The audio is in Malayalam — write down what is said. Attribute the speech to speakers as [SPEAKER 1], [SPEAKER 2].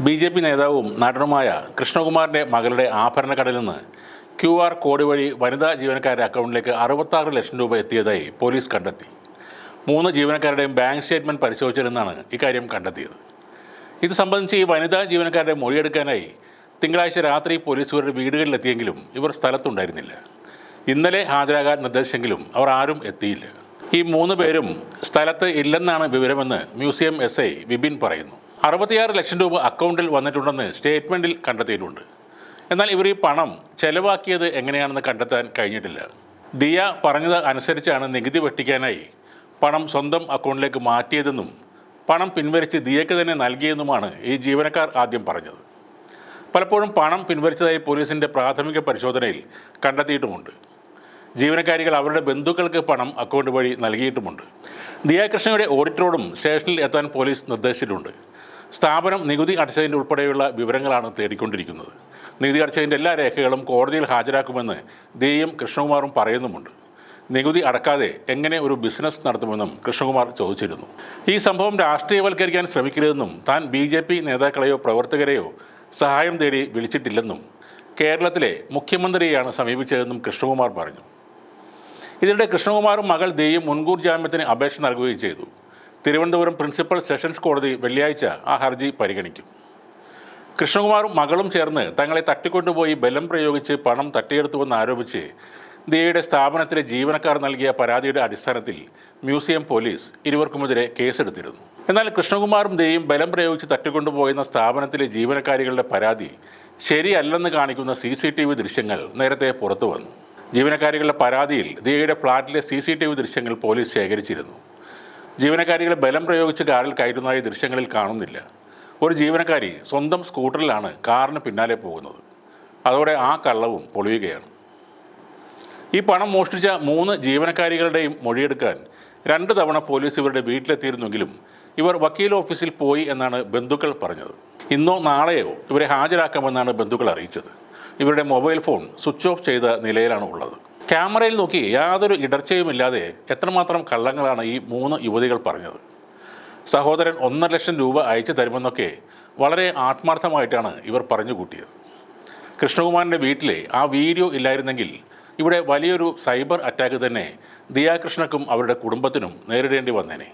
[SPEAKER 1] ബി ജെ പി നേതാവും നടനുമായ കൃഷ്ണകുമാറിന്റെ മകളുടെ ആഭരണ കടയിൽ നിന്ന് ക്യു ആർ കോഡ് വഴി വനിതാ ജീവനക്കാരുടെ അക്കൗണ്ടിലേക്ക് അറുപത്താറ് ലക്ഷം രൂപ എത്തിയതായി പോലീസ് കണ്ടെത്തി. മൂന്ന് ജീവനക്കാരുടെയും ബാങ്ക് സ്റ്റേറ്റ്മെന്റ് പരിശോധിച്ചിരുന്നാണ് ഇക്കാര്യം കണ്ടെത്തിയത്. ഇത് സംബന്ധിച്ച് ഈ വനിതാ ജീവനക്കാരുടെ മൊഴിയെടുക്കാനായി തിങ്കളാഴ്ച രാത്രി പോലീസ് ഇവരുടെ വീടുകളിലെത്തിയെങ്കിലും ഇവർ സ്ഥലത്തുണ്ടായിരുന്നില്ല. ഇന്നലെ ഹാജരാകാൻ നിർദ്ദേശിച്ചെങ്കിലും അവർ ആരും എത്തിയില്ല. ഈ മൂന്ന് പേരും സ്ഥലത്ത് ഇല്ലെന്നാണ് വിവരമെന്ന് മ്യൂസിയം എസ് ഐ വിപിൻ പറയുന്നു. അറുപത്തിയാറ് ലക്ഷം രൂപ അക്കൗണ്ടിൽ വന്നിട്ടുണ്ടെന്ന് സ്റ്റേറ്റ്മെന്റിൽ കണ്ടെത്തിയിട്ടുണ്ട്. എന്നാൽ ഇവർ ഈ പണം ചെലവാക്കിയത് എങ്ങനെയാണെന്ന് കണ്ടെത്താൻ കഴിഞ്ഞിട്ടില്ല. ദിയ പറഞ്ഞത് അനുസരിച്ചാണ് നികുതി വെട്ടിക്കാനായി പണം സ്വന്തം അക്കൗണ്ടിലേക്ക് മാറ്റിയതെന്നും പണം പിൻവലിച്ച് ദിയയ്ക്ക് തന്നെ നൽകിയെന്നുമാണ് ഈ ജീവനക്കാർ ആദ്യം പറഞ്ഞത്. പലപ്പോഴും പണം പിൻവലിച്ചതായി പോലീസിന്റെ പ്രാഥമിക പരിശോധനയിൽ കണ്ടെത്തിയിട്ടുമുണ്ട്. ജീവനക്കാരികൾ അവരുടെ ബന്ധുക്കൾക്ക് പണം അക്കൗണ്ട് വഴി നൽകിയിട്ടുമുണ്ട്. ദിയാകൃഷ്ണയുടെ ഓഡിറ്ററോടും സ്റ്റേഷനിൽ എത്താൻ പോലീസ് നിർദ്ദേശിച്ചിട്ടുണ്ട്. സ്ഥാപനം നികുതി അടച്ചതിന്റെ ഉൾപ്പെടെയുള്ള വിവരങ്ങളാണ് തേടിക്കൊണ്ടിരിക്കുന്നത്. നികുതി അടച്ചതിന്റെ എല്ലാ രേഖകളും കോടതിയിൽ ഹാജരാക്കുമെന്ന് ദേയും കൃഷ്ണകുമാറും പറയുന്നുമുണ്ട്. നികുതി അടക്കാതെ എങ്ങനെ ഒരു ബിസിനസ് നടത്തുമെന്നും കൃഷ്ണകുമാർ ചോദിച്ചിരുന്നു. ഈ സംഭവം രാഷ്ട്രീയവൽക്കരിക്കാൻ ശ്രമിക്കരുതെന്നും താൻ ബി ജെ പി നേതാക്കളെയോ പ്രവർത്തകരെയോ സഹായം തേടി വിളിച്ചിട്ടില്ലെന്നും കേരളത്തിലെ മുഖ്യമന്ത്രിയെയാണ് സമീപിച്ചതെന്നും കൃഷ്ണകുമാർ പറഞ്ഞു. ഇതിനിടെ കൃഷ്ണകുമാറും മകൾ ദേയും മുൻകൂർ ജാമ്യത്തിന് അപേക്ഷ നൽകുകയും ചെയ്തു. തിരുവനന്തപുരം പ്രിൻസിപ്പൽ സെഷൻസ് കോടതി വെള്ളിയാഴ്ച ആ ഹർജി പരിഗണിക്കും. കൃഷ്ണകുമാറും മകളും ചേർന്ന് തങ്ങളെ തട്ടിക്കൊണ്ടുപോയി ബലം പ്രയോഗിച്ച് പണം തട്ടിയെടുത്തുവെന്ന് ആരോപിച്ച് ദിയയുടെ സ്ഥാപനത്തിലെ ജീവനക്കാർ നൽകിയ പരാതിയുടെ അടിസ്ഥാനത്തിൽ മ്യൂസിയം പോലീസ് ഇരുവർക്കുമെതിരെ കേസെടുത്തിരുന്നു. എന്നാൽ കൃഷ്ണകുമാറും ദിയയും ബലം പ്രയോഗിച്ച് തട്ടിക്കൊണ്ടുപോയെന്ന സ്ഥാപനത്തിലെ ജീവനക്കാരികളുടെ പരാതി ശരിയല്ലെന്ന് കാണിക്കുന്ന സി സി ടി വി ദൃശ്യങ്ങൾ നേരത്തെ പുറത്തു വന്നു ജീവനക്കാരികളുടെ പരാതിയിൽ ദിയയുടെ ഫ്ളാറ്റിലെ സി സി ടി വി ദൃശ്യങ്ങൾ പോലീസ് ശേഖരിച്ചിരുന്നു. ജീവനക്കാരികളെ ബലം പ്രയോഗിച്ച് കാറിൽ കയറ്റുന്നതായി ദൃശ്യങ്ങളിൽ കാണുന്നില്ല. ഒരു ജീവനക്കാരി സ്വന്തം സ്കൂട്ടറിലാണ് കാറിന് പിന്നാലെ പോകുന്നത്. അതോടെ ആ കള്ളവും പൊളിയുകയാണ്. ഈ പണം മോഷ്ടിച്ച മൂന്ന് ജീവനക്കാരികളുടെയും മൊഴിയെടുക്കാൻ രണ്ട് തവണ പോലീസ് ഇവരുടെ വീട്ടിലെത്തിയിരുന്നെങ്കിലും ഇവർ വക്കീൽ ഓഫീസിൽ പോയി എന്നാണ് ബന്ധുക്കൾ പറഞ്ഞത്. ഇന്നോ നാളെയോ ഇവരെ ഹാജരാക്കാമെന്നാണ് ബന്ധുക്കൾ അറിയിച്ചത്. ഇവരുടെ മൊബൈൽ ഫോൺ സ്വിച്ച് ഓഫ് ചെയ്ത നിലയിലാണ് ഉള്ളത്. ക്യാമറയിൽ നോക്കി യാതൊരു ഇടർച്ചയുമില്ലാതെ എത്രമാത്രം കള്ളങ്ങളാണ് ഈ മൂന്ന് യുവതികൾ പറഞ്ഞത്. സഹോദരൻ ഒന്നര ലക്ഷം രൂപ അയച്ചു തരുമെന്നൊക്കെ വളരെ ആത്മാർത്ഥമായിട്ടാണ് ഇവർ പറഞ്ഞു കൂട്ടിയത്. കൃഷ്ണകുമാറിന്റെ വീട്ടിലെ ആ വീഡിയോ ഇല്ലായിരുന്നെങ്കിൽ ഇവിടെ വലിയൊരു സൈബർ അറ്റാക്ക് തന്നെ ദിയാകൃഷ്ണക്കും അവരുടെ കുടുംബത്തിനും നേരിടേണ്ടി വന്നേനെ.